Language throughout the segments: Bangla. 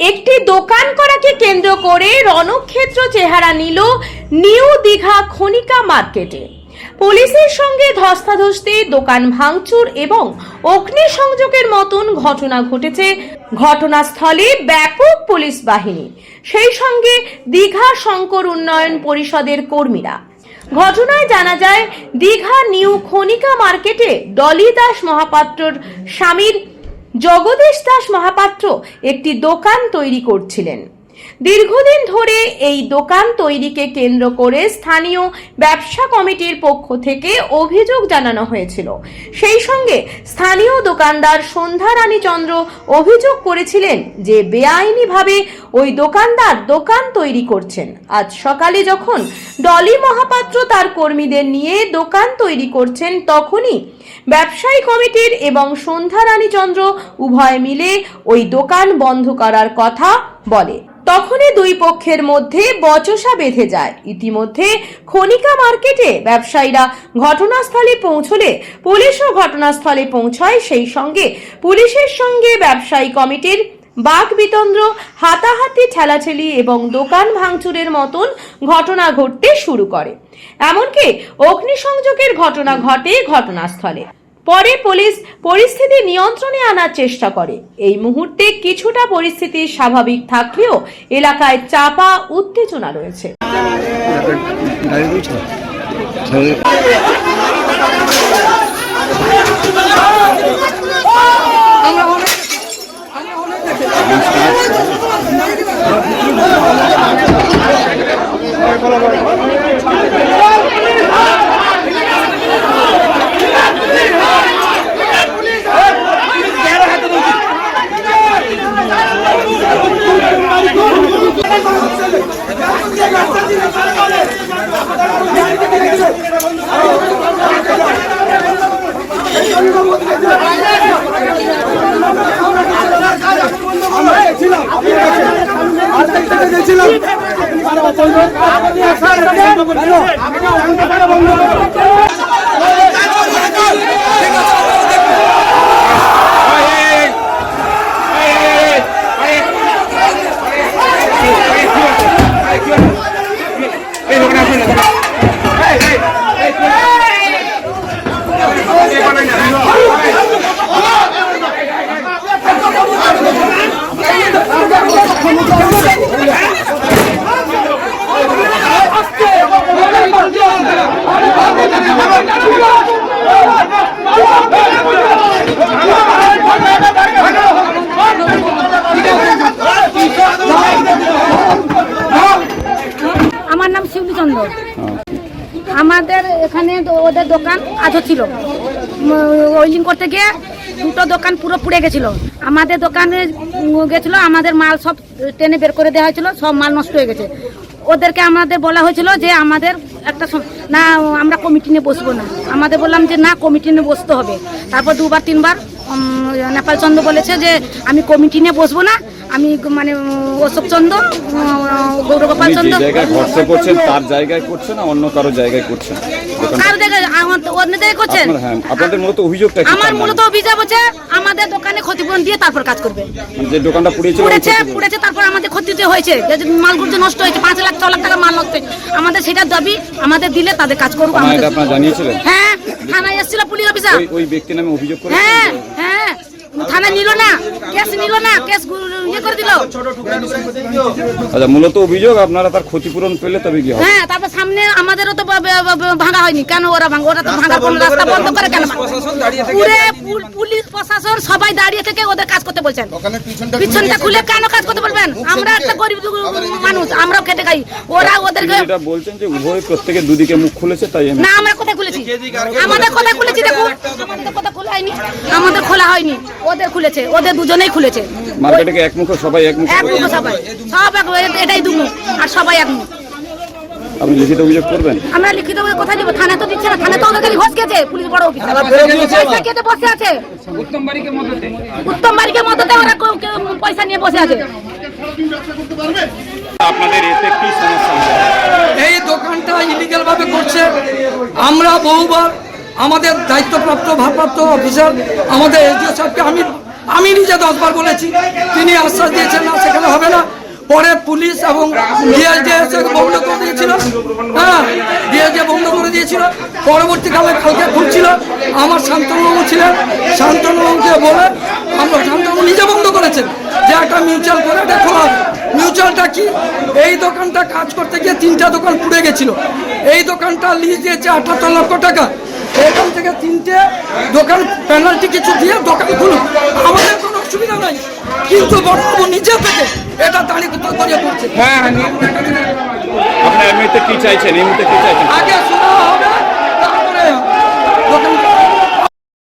একটি দোকান করাকে কেন্দ্র করে রণক্ষেত্র চেহারা নিল নিউ দীঘা খনিকা মার্কেটে। পুলিশের সঙ্গে ধস্তাধস্তি, দোকান ভাঙচুর এবং অগ্নিসংযোগের মতন ঘটনা ঘটেছে ঘটনাস্থলে ব্যাপক পুলিশ বাহিনী। সেই সঙ্গে দীঘা শঙ্কর উন্নয়ন পরিষদের কর্মীরা। ঘটনায় জানা যায়, দীঘা নিউ খনিকা মার্কেটে ডলি দাস মহাপাত্রর স্বামীর জগদীশ দাস মহাপাত্র একটি দোকান তৈরি করছিলেন। দীর্ঘদিন ধরে এই দোকান তৈরিকে কেন্দ্র করে স্থানীয় ব্যবসা কমিটির পক্ষ থেকে অভিযোগ জানানো হয়েছিল। সেই সঙ্গে স্থানীয় দোকানদার সন্ধ্যা রানী চন্দ্র অভিযোগ করেছিলেন যে বেআইনিভাবে ওই দোকানদার দোকান তৈরি করছেন। আজ সকালে যখন ডলি মহাপাত্র তার কর্মীদের নিয়ে দোকান তৈরি করছেন, তখনই ব্যবসায়ী কমিটির এবং সন্ধ্যা রানী চন্দ্র উভয় মিলে ওই দোকান বন্ধ করার কথা বলে। তখনই দুই পক্ষের মধ্যে বচসা বেঁধে যায়। ইতিমধ্যে খনিকা মার্কেটে ব্যবসায়ীরা ঘটনাস্থলে পৌঁছলে পুলিশও ঘটনাস্থলে পৌঁছায়। সেই সঙ্গে পুলিশের সঙ্গে ব্যবসায়ী কমিটির বাঘ বিতন্দ্র, হাতাহাতি, ঠেলাঠেলি এবং দোকান ভাঙচুরের মতন ঘটনা ঘটতে শুরু করে। এমনকি অগ্নিসংযোগের ঘটনা ঘটে ঘটনাস্থলে। পরে পুলিশ পরিস্থিতি নিয়ন্ত্রণে আনার চেষ্টা করে। এই মুহূর্তে কিছুটা পরিস্থিতি স্বাভাবিক থাকলেও এলাকায় চাপা উত্তেজনা রয়েছে। গাড়ি রয়েছে তাহলে দোকান আজও ছিল। ওয়েলিং করতে গিয়ে দুটো দোকান পুরো পুড়ে গেছিল। আমাদের দোকানে গেছিল, আমাদের মাল সব টেনে বের করে দেওয়া হয়েছিল, সব মাল নষ্ট হয়ে গেছে। ওদেরকে আমাদের বলা হয়েছিল যে আমাদের একটা না, আমরা কমিটি নিয়ে বসবো না। আমাদের বললাম যে না, কমিটি নিয়ে বসতে হবে। তারপর দুবার, তিনবার নেপাল চন্দ্র বলেছে যে আমি কমিটি নিয়ে বসবো না আমি মানে অশোক চন্দ্র গৌরগোপাল চন্দ্র জায়গায় ভরসা করছেন তার জায়গায় করছেন না অন্য কারও জায়গায় কার জায়গায় আমার- অন্য জায়গায় করছেন। হ্যাঁ আপনাদের মূলত অভিযোগটা কি আমার মূলত অভিযোগ হচ্ছে আমাদের দোকানে ক্ষতিপূরণ দিয়ে তারপর কাজ করবে। মানে যে দোকানটা ওই পুড়েছে পুড়েছে তারপর আমাদের ক্ষতি যে হয়েছে। যে মালগুলো যে নষ্ট হয়েছে পাঁচ লাখ ছ লাখ টাকা মাল নষ্ট হয়েছে আমাদের সেটা দাবি আমাদের দিলে তাদের কাজ করব আমাদের আপনারা জানিয়েছিলেন? হ্যাঁ থানায় এসেছিল পুলিশ অফিসার। ওই ব্যক্তি নামে অভিযোগ করে হ্যাঁ কেস ইয়ে করে দিল। আচ্ছা মূলত অভিযোগ আপনারা তার ক্ষতিপূরণ পেলে তবে কি হবে? হ্যাঁ তারপর সামনে আমাদেরও তো ভাঙা হয়নি। কেন ওরা ভাঙা ওরা তো ভাঙার কোনো রাস্তা বন্ধ করে কেন পুরে পুলিশ প্রশাসন সবাই দাঁড়িয়ে থেকে ওদের কাজ করতে বলছেন। পিছনটা খুলে কেন কাজ করতে বলবেন? আমরা একটা গরিব দু- মানুষ আমরাও খেটে খাই। ওরা ওদেরকে বলছেন যে উভয় প্রত্যেকে দুদিকে মুখ খুলেছে তাই না আমরা কোথায় খুলেছি। আমাদের কোথায় খুলেছি দেখো আমাদের কোথায় খোলা হয়নি। আমাদের খোলা হয়নি। ওদের খুলেছে। ওদের দুজনেই খুলেছে। মার্কেটে একমুখ সবাই একমুখ? এক সবাই। সব এক এটাই দু মুখ আর সবাই এক মুখ আপনি লিখিত অভিযোগ করবেন? আমরা লিখিত ভাবে কোথায় দিব? থানা তো দিচ্ছে না থানা তো ওদের খালি ঘোষ খেয়েছে পুলিশ বড় অফিসার। পয়সা খেতে বসে আছে। উত্তম বাড়িকে মধ্যে ওরা ক- ক- পয়সা নিয়ে বসে আছে। আপনাদের এতে কি সমস্যা? এই দোকানটা ইলিগাল ভাবে করছে। আমরা বহুবার আমাদের দায়িত্বপ্রাপ্ত ভারপ্রাপ্ত অফিসার আমাদের এসডিও সাহেবকে আমি আমি নিজে দশবার বলেছি। তিনি আশ্বাস দিয়েছেন না সেখানে হবে না। পরে পুলিশ এবং বন্ধ করে দিয়েছিল। হ্যাঁ ডিএসডি বন্ধ করে দিয়েছিল। পরবর্তীকালে কালকে খুলছিল। আমার শান্তনুবাবু ছিলেন। শান্তনুবাবুকে বলে আমরা শান্তনু নিজে বন্ধ করেছেন। যে একটা মিউচুয়াল করে এটা খোলা মিউচুয়ালটা কি? এই দোকানটা কাজ করতে গিয়ে তিনটা দোকান পুড়ে গেছিল। এই দোকানটা লিজ দিয়েছে আঠাত্তর লক্ষ টাকা। এখান থেকে তিনটে দোকান পেনাল্টি কিছু দিয়ে দোকান খুলুন। আমাদের কোনো অসুবিধা নাই। কিন্তু বড়বাবু নিজে থেকে এটা দাঁড়িয়ে করিয়ে করছে আপনি মুহূর্তে কি চাইছেন? এই কি চাইছেন? আগে শোনা হবে তারপরে দোকান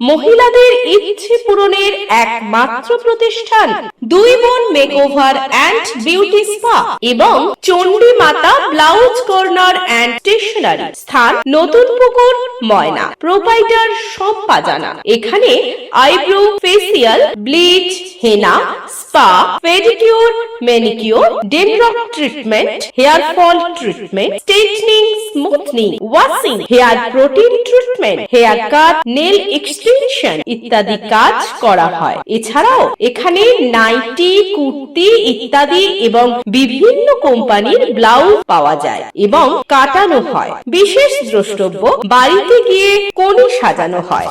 মহিলাদের ইচ্ছে পূরণের একমাত্র প্রতিষ্ঠান। দুই বোন মেকওভার অ্যান্ড বিউটি স্পা এবং চণ্ডী মাতা ব্লাউজ কর্নার অ্যান্ড স্টেশনারি স্থান নতুন পুকুর, ময়না। প্রোপাইটার সব পাজানা এখানে eyebrow facial bleach henna spa pedicure treatment hair fall treatment straightening smoothing washing hair protein treatment hair cut nail extension ইত্যাদি কাজ করা হয়। এছাড়াও এখানে নাইটি, কুর্তি ইত্যাদি এবং বিভিন্ন কোম্পানির ব্লাউজ পাওয়া যায় এবং কাটানো হয়। বিশেষ দ্রষ্টব্য বাড়িতে গিয়ে কোণে সাজানো হয়।